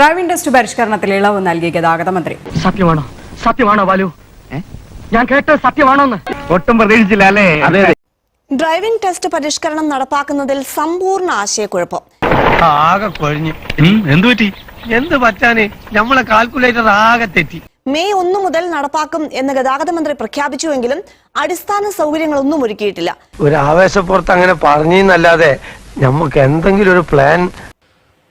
Driving test പരിഷ്കരണത്തിൽ ഇളവ് നൽകി ഗതാഗത മന്ത്രി. സത്യമാണോ? സത്യമാണോ ബാലു? ഞാൻ കേട്ടത് സത്യമാണോ ഒട്ടും പ്രതീക്ഷിച്ചില്ല അല്ലേ? അതെ ഡ്രൈവിംഗ് ടെസ്റ്റ് പരിഷ്കരണം നടപ്പാക്കുന്നതിൽ സമ്പൂർണ ആശയക്കുഴപ്പം. ആകെ കൊഴിഞ്ഞ്. എന്ത് പറ്റി? എന്ത് പറ്റാന്? നമ്മളെ കാൽക്കുലേറ്റർ ആകെ തെറ്റി. മെയ് ഒന്ന് മുതൽ നടപ്പാക്കും എന്ന് ഗതാഗത മന്ത്രി പ്രഖ്യാപിച്ചുവെങ്കിലും അടിസ്ഥാന സൗകര്യങ്ങൾ ഒന്നും ഒരുക്കിയിട്ടില്ല. ഒരു ആവേശപ്പുറത്ത് അങ്ങനെ പറഞ്ഞല്ലാതെ നമുക്ക് എന്തെങ്കിലും ഒരു പ്ലാൻ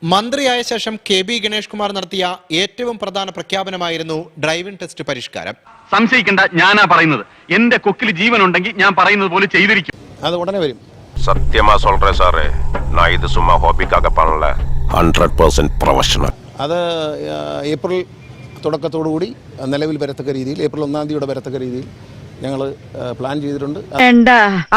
മന്ത്രിയായ ശേഷം കെ ബി ഗണേഷ് കുമാർ നടത്തിയ ഏറ്റവും പ്രധാന പ്രഖ്യാപനമായിരുന്നു ഡ്രൈവിംഗ് ടെസ്റ്റ് പരിഷ്കാരം. സംശയിക്കേണ്ട ഞാനാ പറയുന്നത്. എന്റെ കൊക്കിൽ ജീവൻ ഉണ്ടെങ്കിൽ ഞാൻ പറയുന്നത് പോലെ ചെയ്തിരിക്കും. അത് ഉടനെ വരും. സത്യമാ സോൾറേ സാറേ. ഞാൻ ഇത് സുമ്മാ ഹോബിക്കാകെ പണല്ല 100% പ്രൊഫഷണൽ. അത് ഏപ്രിൽ തുടക്കത്തോടുകൂടി നിലവിൽ വരത്തക്ക രീതിയിൽ ഏപ്രിൽ ഒന്നാം തീയതിയുടെ വരത്തക്ക രീതിയിൽ ഞങ്ങൾ പ്ലാൻ ചെയ്തിട്ടുണ്ട്. വേണ്ട.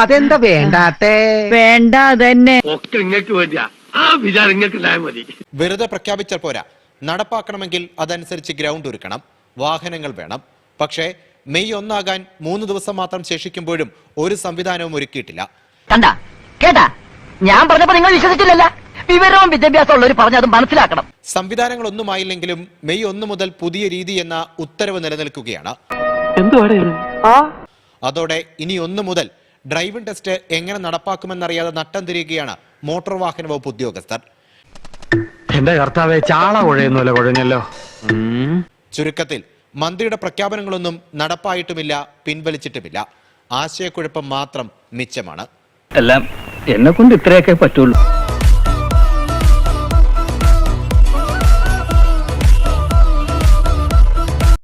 അതെന്താ വേണ്ടാതെ വേണ്ട തന്നെ ഒക്കെ ഇങ്ങോട്ട് വേണ്ടിയാ. ആ വിചാരം മതി. വെറുതെ പ്രഖ്യാപിച്ചാൽ പോരാ. നടപ്പാക്കണമെങ്കിൽ അതനുസരിച്ച് ഗ്രൗണ്ട് ഒരുക്കണം വാഹനങ്ങൾ വേണം. പക്ഷേ മെയ് ഒന്നാകാൻ മൂന്ന് ദിവസം മാത്രം ശേഷിക്കുമ്പോഴും ഒരു സംവിധാനവും ഒരുക്കിയിട്ടില്ല. കണ്ട? കേട്ടാ? ഞാൻ പറഞ്ഞപ്പോ നിങ്ങൾ വിശ്വസിച്ചില്ലല്ല. വിവരവും വിദ്യാഭ്യാസം ഉള്ളവർ പറഞ്ഞത് മനസ്സിലാക്കണം. സംവിധാനങ്ങൾ ഒന്നുമായില്ലെങ്കിലും മെയ് ഒന്ന് മുതൽ പുതിയ രീതി എന്ന ഉത്തരവ് നിലനിൽക്കുകയാണ്. അതോടെ ഇനി ഒന്ന് മുതൽ ഡ്രൈവിംഗ് ടെസ്റ്റ് എങ്ങനെ നടപ്പാക്കുമെന്നറിയാതെ നട്ടം തിരിയുകയാണ് മോട്ടോർ വാഹന വകുപ്പ് ഉദ്യോഗസ്ഥർ. എന്റെ കർത്താവെ ചാള കുഴയുന്നല്ലോ കുഴഞ്ഞല്ലോ ചുരുക്കത്തിൽ മന്ത്രിയുടെ പ്രഖ്യാപനങ്ങളൊന്നും നടപ്പായിട്ടുമില്ല പിൻവലിച്ചിട്ടുമില്ല. ആശയക്കുഴപ്പം മാത്രം മിച്ചമാണ്. എല്ലാം എന്നെ കൊണ്ട് ഇത്രയൊക്കെ പറ്റുള്ളൂ.